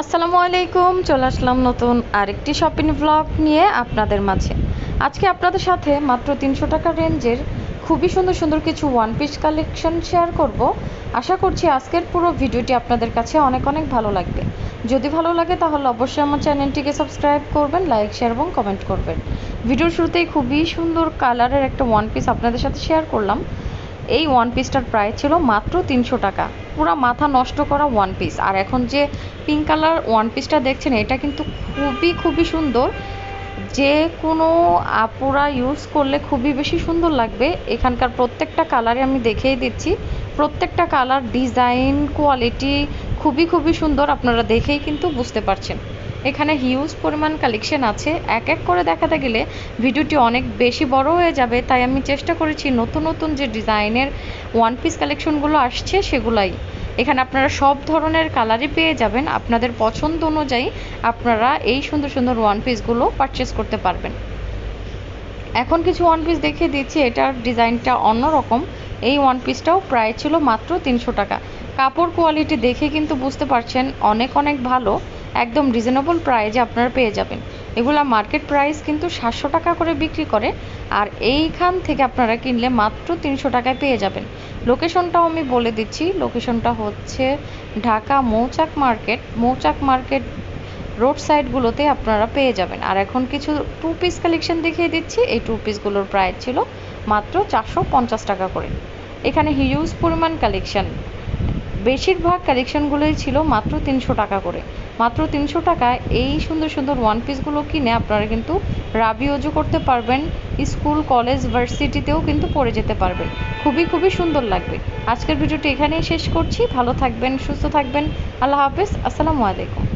আসসালামু আলাইকুম, চলে আসলাম নতুন আরেকটি শপিং ব্লগ নিয়ে আপনাদের মাঝে। আজকে আপনাদের সাথে মাত্র তিনশো টাকা রেঞ্জের খুবই সুন্দর সুন্দর কিছু ওয়ান পিস কালেকশন শেয়ার করব। আশা করছি আজকের পুরো ভিডিওটি আপনাদের কাছে অনেক অনেক ভালো লাগবে। যদি ভালো লাগে তাহলে অবশ্যই আমার চ্যানেলটিকে সাবস্ক্রাইব করবেন লাইক শেয়ার এবং কমেন্ট করবেন। ভিডিওর শুরুতেই খুবই সুন্দর কালারের একটা ওয়ান পিস আপনাদের সাথে শেয়ার করলাম। এই ওয়ান পিসটার প্রাইস ছিল মাত্র তিনশো টাকা। পুরো মাথা নষ্ট করা ওয়ান পিস আর এখন যে পিঙ্ক কালার ওয়ান পিসটা দেখছেন, এটা কিন্তু খুবই খুবই সুন্দর। যে কোনো আপুরা ইউজ করলে খুবই বেশি সুন্দর লাগবে। এখানকার প্রত্যেকটা কালারে আমি দেখেই দিচ্ছি। প্রত্যেকটা কালার ডিজাইন কোয়ালিটি খুবই খুবই সুন্দর। আপনারা দেখেই কিন্তু বুঝতে পারছেন। এখানে হিউজ পরিমাণ কালেকশন আছে। এক এক করে দেখাতে গেলে ভিডিওটি অনেক বেশি বড় হয়ে যাবে, তাই আমি চেষ্টা করেছি নতুন নতুন যে ডিজাইনের ওয়ান পিস কালেকশনগুলো আসছে সেগুলাই। এখানে আপনারা সব ধরনের কালারই পেয়ে যাবেন। আপনাদের পছন্দ অনুযায়ী আপনারা এই সুন্দর সুন্দর ওয়ান পিসগুলো পারচেস করতে পারবেন। এখন কিছু ওয়ান পিস দেখিয়ে দিচ্ছি। এটার ডিজাইনটা অন্যরকম। এই ওয়ান পিসটাও প্রায় ছিল মাত্র তিনশো টাকা। কাপড় কোয়ালিটি দেখে কিন্তু বুঝতে পারছেন অনেক অনেক ভালো। একদম রিজনেবল প্রাইজে আপনারা পেয়ে যাবেন। এগুলা মার্কেট প্রাইস কিন্তু সাতশো টাকা করে বিক্রি করে, আর এইখান থেকে আপনারা কিনলে মাত্র তিনশো টাকায় পেয়ে যাবেন। লোকেশনটাও আমি বলে দিচ্ছি লোকেশনটা হচ্ছে Dhaka Mouchak market Mouchak market road সাইডগুলোতে আপনারা পেয়ে যাবেন। আর এখন কিছু টু পিস কালেকশন দেখিয়ে দিচ্ছি, এই টু পিসগুলোর প্রাইস ছিল মাত্র চারশো পঞ্চাশ টাকা করে। এখানে হিউজ পরিমাণ কালেকশন বেশিরভাগ কালেকশনগুলোই ছিল মাত্র তিনশো টাকা করে। মাত্র তিনশো টাকায় এই সুন্দর সুন্দর ওয়ান পিসগুলো কিনে আপনারা কিন্তু রাবি অজু করতে পারবেন, স্কুল কলেজ ভার্সিটিতেও কিন্তু পড়ে যেতে পারবেন। খুবই খুবই সুন্দর লাগবে। আজকের ভিডিওটি এখানেই শেষ করছি। ভালো থাকবেন, সুস্থ থাকবেন। আল্লাহ হাফিজ। আসসালামু আলাইকুম।